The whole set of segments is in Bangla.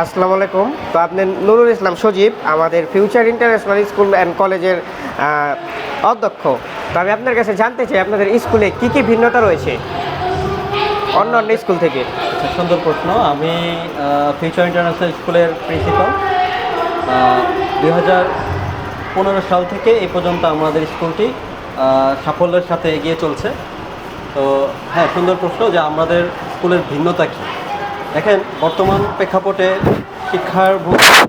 আসসালামু আলাইকুম। তো আপনি নুরুল ইসলাম সজীব, আমাদের ফিউচার ইন্টারন্যাশনাল স্কুল অ্যান্ড কলেজের অধ্যক্ষ। তো আমি আপনার কাছে জানতে চাই, আপনাদের স্কুলে কি কি ভিন্নতা রয়েছে? অন্য অন্য স্কুল থেকে। আচ্ছা সুন্দর প্রশ্ন। আমি ফিউচার ইন্টারন্যাশনাল স্কুলের প্রিন্সিপাল দুই হাজার পনেরো সাল থেকে এই পর্যন্ত আমাদের স্কুলটি সাফল্যের সাথে এগিয়ে চলছে। তো হ্যাঁ সুন্দর প্রশ্ন যে আমাদের স্কুলের ভিন্নতা কী? দেখেন, বর্তমান প্রেক্ষাপটে শিক্ষার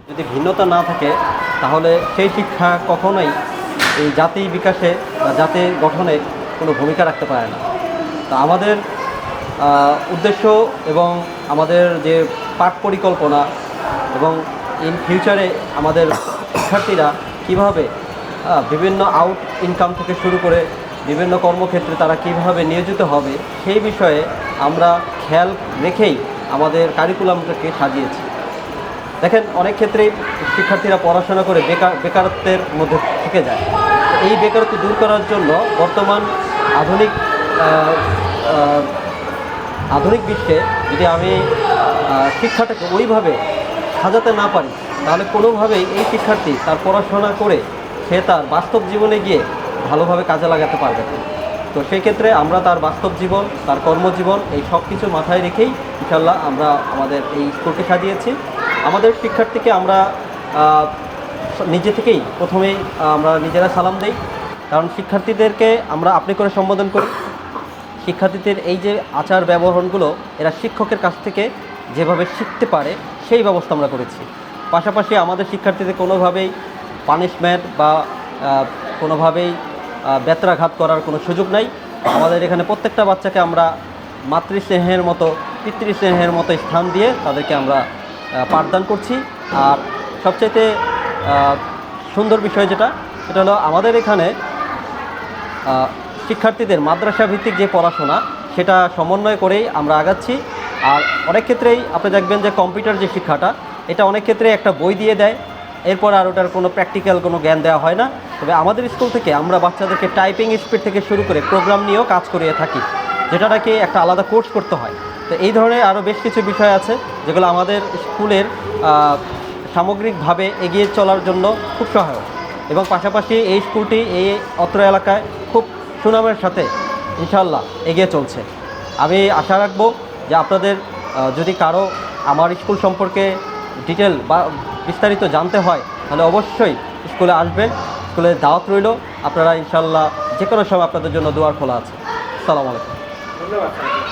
যদি ভিন্নতা না থাকে, তাহলে সেই শিক্ষা কখনোই এই জাতি বিকাশে বা জাতির গঠনে কোনো ভূমিকা রাখতে পারে না। তা আমাদের উদ্দেশ্য এবং আমাদের যে পাঠ পরিকল্পনা এবং ইন ফিউচারে আমাদের শিক্ষার্থীরা কীভাবে বিভিন্ন আউট ইনকাম থেকে শুরু করে বিভিন্ন কর্মক্ষেত্রে তারা কীভাবে নিয়োজিত হবে সেই বিষয়ে আমরা খেয়াল রেখেই আমাদের কারিকুলামটাকে সাজিয়েছি? দেখেন, অনেক ক্ষেত্রেই শিক্ষার্থীরা পড়াশোনা করে বেকার, বেকারত্বের মধ্যে থেকে যায়। এই বেকারত্ব দূর করার জন্য বর্তমান আধুনিক আধুনিক বিশ্বে যদি আমি শিক্ষাটাকে ওইভাবে সাজাতে না পারি, তাহলে কোনোভাবেই এই শিক্ষার্থী তার পড়াশোনা করে সে তার বাস্তব জীবনে গিয়ে ভালোভাবে কাজে লাগাতে পারবে না। তো সেই ক্ষেত্রে আমরা তার বাস্তব জীবন, তার কর্মজীবন এই সব কিছু মাথায় রেখেই ইনশাল্লাহ আমরা আমাদের এই স্কুলকে সাজিয়েছি। আমাদের শিক্ষার্থীকে আমরা নিজে থেকেই প্রথমেই আমরা নিজেরা সালাম দেই। কারণ শিক্ষার্থীদেরকে আমরা আপনি করে সম্বোধন করি। শিক্ষার্থীদের এই যে আচার ব্যবহারগুলো, এরা শিক্ষকের কাছ থেকে যেভাবে শিখতে পারে, সেই ব্যবস্থা আমরা করেছি। পাশাপাশি আমাদের শিক্ষার্থীদের কোনোভাবেই পানিশমেন্ট বা কোনোভাবেই ব্যত্রাঘাত করার কোনো সুযোগ নাই। আমাদের এখানে প্রত্যেকটা বাচ্চাকে আমরা মাতৃস্নেহের মতো, পিতৃস্নেহের মতো স্থান দিয়ে তাদেরকে আমরা পাঠদান করছি। আর সবচাইতে সুন্দর বিষয় যেটা, সেটা হলো আমাদের এখানে শিক্ষার্থীদের মাদ্রাসা ভিত্তিক যে পড়াশোনা, সেটা সমন্বয় করেই আমরা আগাচ্ছি। আর অনেক ক্ষেত্রেই আপনি দেখবেন যে কম্পিউটার যে শিক্ষাটা, এটা অনেক ক্ষেত্রে একটা বই দিয়ে দেয়। এরপর আর ওটার কোনো প্র্যাকটিক্যাল কোনো জ্ঞান দেওয়া হয় না। তবে আমাদের স্কুল থেকে আমরা বাচ্চাদেরকে টাইপিং স্পিড থেকে শুরু করে প্রোগ্রাম নিয়েও কাজ করিয়ে থাকি, যেটা নাকি একটা আলাদা কোর্স করতে হয়। তো এই ধরনের আরও বেশ কিছু বিষয় আছে, যেগুলো আমাদের স্কুলের সামগ্রিকভাবে এগিয়ে চলার জন্য খুব সহায়ক। এবং পাশাপাশি এই স্কুলটি এই অত্র এলাকায় খুব সুনামের সাথে ইনশাল্লাহ এগিয়ে চলছে। আমি আশা রাখব যে আপনাদের যদি কারও আমার স্কুল সম্পর্কে ডিটেল বা বিস্তারিত জানতে হয়, তাহলে অবশ্যই স্কুলে আসবেন। স্কুলে দাওয়াত রইল। আপনারা ইনশাল্লাহ যে কোনো সময় আপনাদের জন্য দুয়ার খোলা আছে। সালাম আলাইকুম। ধন্যবাদ